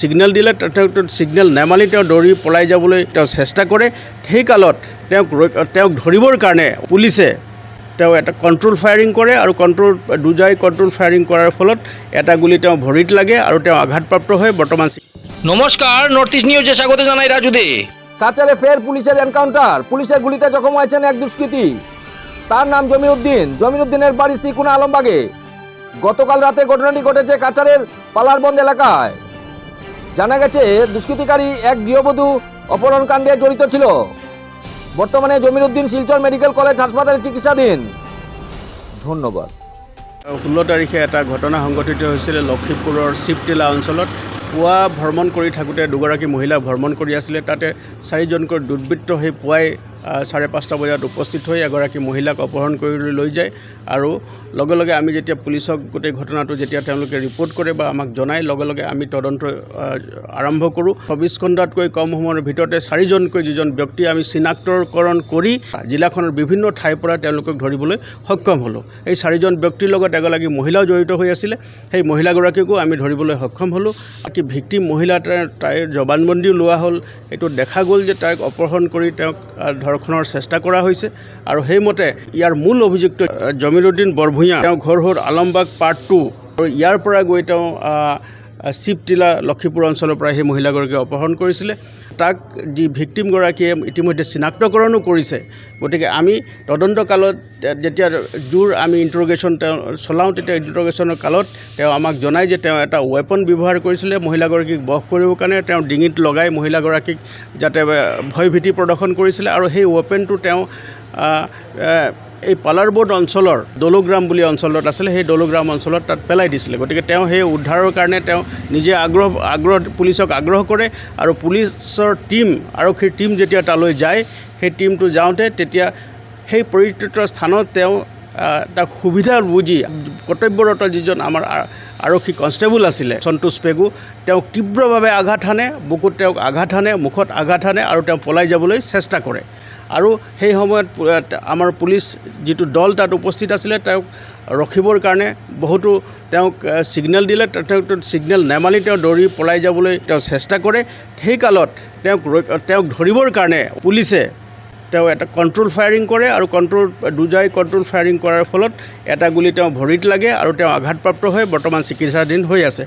Signal দিলে তেওঁ signal নেমালি তেওঁ দৌৰি পলাই যাবলৈ তেওঁ চেষ্টা কৰে। সেই কালত তেওঁক তেওঁক ধৰিবৰ কাৰণে পুলিচে তেওঁ এটা কণ্ট্ৰল ফায়াৰিং কৰে আৰু কণ্ট্ৰল দুজাই কণ্ট্ৰল ফায়াৰিং কৰাৰ ফলত এটা গুলি তেওঁ ভৰিত লাগে আৰু তেওঁ আঘাতপ্ৰাপ্ত হৈ বৰ্তমান নমস্কার নর্থ ইস্ট নিউজে স্বাগত জানাই রাজু দে কাচারে ফের পুলিশের এনকাউন্টার পুলিশের গুলিতে জখম হয়েছেন এক দুষ্কৃতী। তার নাম জমিরুদ্দিন জমিরুদ্দিনের বাড়ি সিকুনা আলমবাগে। গতকাল রাতে ঘটনাটি ঘটেছে কাচারের পালারবন্দ এলাকায়। জানা গেছে, দুষ্কৃতিকারী এক গৃহবধূ অপহরণকাণ্ডে জড়িত ছিল। বর্তমানে জমিরুদ্দিন শিলচর মেডিকেল কলেজ হাসপাতালে চিকিৎসাধীন। ধন্যবাদ। ষোল্ল তাৰিখে এটা ঘটনা সংঘটিত হৈছিলে লখিমপুৰৰ শিৱটিলা অঞ্চলত। পুৱা ভ্ৰমণ কৰি থাকোঁতে দুগৰাকী মহিলা ভ্ৰমণ কৰি আছিলে। তাতে চাৰিজনকৈ দুৰ্বৃত্ত সেই পুৱাই চাৰে পাঁচটা বজাত উপস্থিত হৈ এগৰাকী মহিলাক অপহৰণ কৰি লৈ যায় আৰু লগে লগে আমি যেতিয়া পুলিচক গোটেই ঘটনাটো যেতিয়া তেওঁলোকে ৰিপৰ্ট কৰে বা আমাক জনায়, লগে লগে আমি তদন্ত আৰম্ভ কৰোঁ। চৌবিছ ঘণ্টাতকৈ কম সময়ৰ ভিতৰতে চাৰিজনকৈ যিজন ব্যক্তি আমি চিনাক্তকৰণ কৰি জিলাখনৰ বিভিন্ন ঠাইৰ পৰা তেওঁলোকক ধৰিবলৈ সক্ষম হ'লোঁ। এই চাৰিজন ব্যক্তিৰ লগত এগৰাকী মহিলাও জড়িত হৈ আছিলে। সেই মহিলাগৰাকীকো আমি ধৰিবলৈ সক্ষম হ'লোঁ। বাকী ভিক্টিম মহিলা তাইৰ- জবানবন্দীও লোৱা হ'ল। এইটো দেখা গ'ল যে তাইক অপহৰণ কৰি তেওঁক ধৰ্ষণৰ চেষ্টা কৰা হৈছে আৰু সেইমতে ইয়াৰ মূল অভিযুক্ত জমিৰুদ্দিন বৰভূঞা তেওঁ ঘৰ হ'ল আলমবাগ পাৰ্ট টু আৰু ইয়াৰ পৰা গৈ তেওঁ চিপটিলা লক্ষীপুৰ অঞ্চলৰ পৰা সেই মহিলাগৰাকীক অপহৰণ কৰিছিলে। তাক যি ভিক্টিমগৰাকীয়ে ইতিমধ্যে চিনাক্তকৰণো কৰিছে গতিকে আমি তদন্ত কালত যেতিয়া জোৰ আমি ইণ্টাৰগেশ্যন তেওঁ চলাওঁ তেতিয়া ইণ্টাৰগেশ্যনৰ কালত তেওঁ আমাক জনায় যে তেওঁ এটা ৱেপন ব্যৱহাৰ কৰিছিলে মহিলাগৰাকীক বশ কৰিবৰ কাৰণে। তেওঁ ডিঙিত লগাই মহিলাগৰাকীক যাতে ভয়ভীতি প্ৰদৰ্শন কৰিছিলে আৰু সেই ৱেপনটো তেওঁ এই পালাৰবোৰ্ড অঞ্চলৰ দলুগ্ৰাম বুলি অঞ্চলত আছিলে সেই দলুগ্ৰাম অঞ্চলত তাত পেলাই দিছিলে। গতিকে তেওঁ সেই উদ্ধাৰৰ কাৰণে তেওঁ নিজে আগ্ৰহ আগ্ৰহ পুলিচক আগ্ৰহ কৰে আৰু পুলিচৰ টীম, আৰক্ষীৰ টীম যেতিয়া তালৈ যায়, সেই টীমটো যাওঁতে তেতিয়া সেই পৰিত্যক্ত স্থানত তেওঁ এটা সুবিধা বুজি কৰ্তব্যৰত যিজন আমাৰ আৰক্ষী কনষ্টেবল আছিলে, সন্তোষ পেগু, তেওঁক তীব্ৰভাৱে আঘাত হানে বুকুত তেওঁক আঘাত হানে মুখত আঘাত হানে আৰু তেওঁ পলাই যাবলৈ চেষ্টা কৰে। আৰু সেই সময়ত আমাৰ পুলিচ যিটো দল তাত উপস্থিত আছিলে, তেওঁক ৰখিবৰ কাৰণে বহুতো তেওঁক ছিগনেল দিলে তেওঁ ছিগনেল নেমালি তেওঁ দৌৰি পলাই যাবলৈ তেওঁ চেষ্টা কৰে। সেই কালত তেওঁক তেওঁক ধৰিবৰ কাৰণে পুলিচে তেওঁ এটা কণ্ট্ৰল ফায়াৰিং কৰে আৰু কণ্ট্ৰল দুজাই কণ্ট্ৰল ফায়াৰিং কৰাৰ ফলত এটা গুলি তেওঁ ভৰিত লাগে আৰু তেওঁ আঘাতপ্ৰাপ্ত হৈ বৰ্তমান চিকিৎসাধীন হৈ আছে।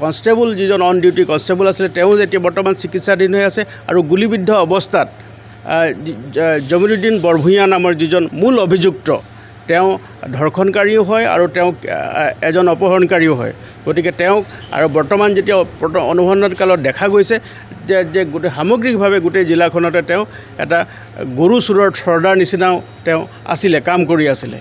কনষ্টেবল যিজন অন ডিউটি কনষ্টেবল আছিলে, তেওঁ যেতিয়া বৰ্তমান চিকিৎসাধীন হৈ আছে আৰু গুলিবিদ্ধ অৱস্থাত জমিৰুদ্দিন বৰভূঞা নামৰ যিজন মূল অভিযুক্ত তেওঁ ধৰ্ষণকাৰীও হয় আৰু তেওঁক এজন অপহৰণকাৰীও হয়। গতিকে তেওঁক আৰু বৰ্তমান যেতিয়া অনুসন্ধান কালত দেখা গৈছে যে যে গোটেই সামগ্ৰিকভাৱে গোটেই জিলাখনতে তেওঁ এটা গৰু চোৰৰ চৰ্দাৰ নিচিনাও তেওঁ আছিলে, কাম কৰি আছিলে।